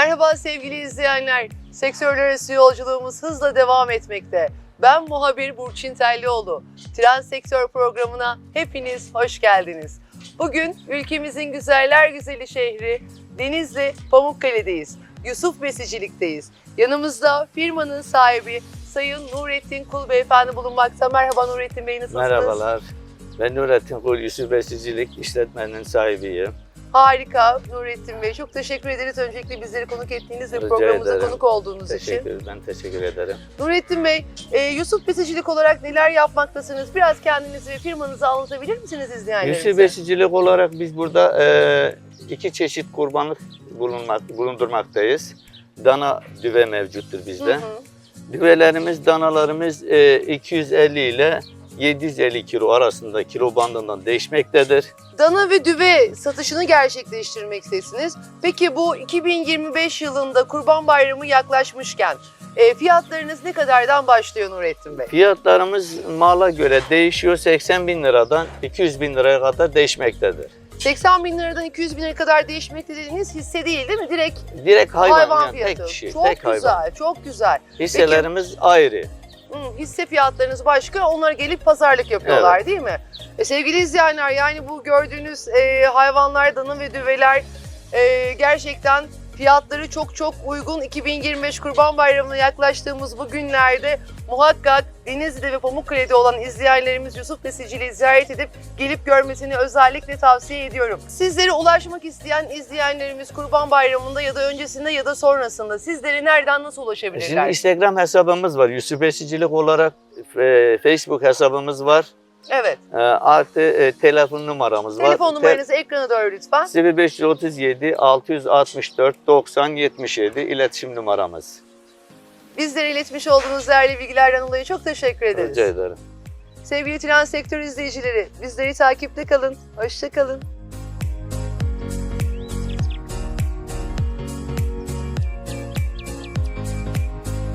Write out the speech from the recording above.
Merhaba sevgili izleyenler. Sektörler arası yolculuğumuz hızla devam etmekte. Ben muhabir Burçin Tellioğlu. Tren Sektör programına hepiniz hoş geldiniz. Bugün ülkemizin güzeller güzeli şehri Denizli Pamukkale'deyiz. Yusuf Besicilik'teyiz. Yanımızda firmanın sahibi Sayın Nurettin Kul Beyefendi bulunmakta. Merhaba Nurettin Bey nasılsınız? Merhabalar. Ben Nurettin Kul, Yusuf Besicilik işletmenin sahibiyim. Harika Nurettin Bey. Çok teşekkür ederiz öncelikle bizleri konuk ettiğiniz ve Rica programımıza ederim. konuk olduğunuz için. Teşekkür, ben teşekkür ederim. Nurettin Bey, e, Yusuf Besicilik olarak neler yapmaktasınız? Biraz kendinizi ve firmanızı anlatabilir misiniz izleyenlerimize? Yusuf Besicilik olarak biz burada e, iki çeşit kurbanlık bulunmak, bulundurmaktayız. Dana düve mevcuttur Hı bizde. hı. Düvelerimiz, danalarımız e, 250 ile 750 kilo arasında kilo bandından değişmektedir. Dana ve düve satışını gerçekleştirmektesiniz. Peki bu 2025 yılında Kurban Bayramı yaklaşmışken e, fiyatlarınız ne kadardan başlıyor Nurettin Bey? Fiyatlarımız mala göre değişiyor. 80 bin liradan 200 bin liraya kadar değişmektedir. 80 bin liradan 200 bin liraya kadar değişmekte dediğiniz hisse değil değil mi? Direkt Direkt hayvan, hayvan, yani fiyatı. tek kişi, çok tek güzel, hayvan. çok güzel. Hisselerimiz ayrı. Hı, hisse fiyatlarınız başka, onlar gelip pazarlık yapıyorlar değil mi? E, sevgili izleyenler yani bu gördüğünüz e, hayvanlar, dana ve düveler e, gerçekten fiyatları çok çok uygun. 2025 Kurban Bayramı'na yaklaştığımız bu günlerde muhakkak Denizli'de ve Pamukkale'de olan izleyenlerimiz Yusuf Besiciliği ziyaret edip gelip görmesini özellikle tavsiye ediyorum. Sizlere ulaşmak isteyen izleyenlerimiz Kurban Bayramı'nda ya da öncesinde ya da sonrasında sizlere nereden nasıl ulaşabilirler? Şimdi Instagram hesabımız var. Yusuf Besicilik olarak e, Facebook hesabımız var. Evet. E, artı e, telefon numaramız var. Telefon numaranızı ekrana doğru lütfen. Te- 0537 664 90 77 iletişim numaramız. Bizlere iletmiş olduğunuz değerli bilgilerden dolayı çok teşekkür ederiz. Rica ederim. Sevgili tren sektör izleyicileri, bizleri takipte kalın. Hoşça kalın.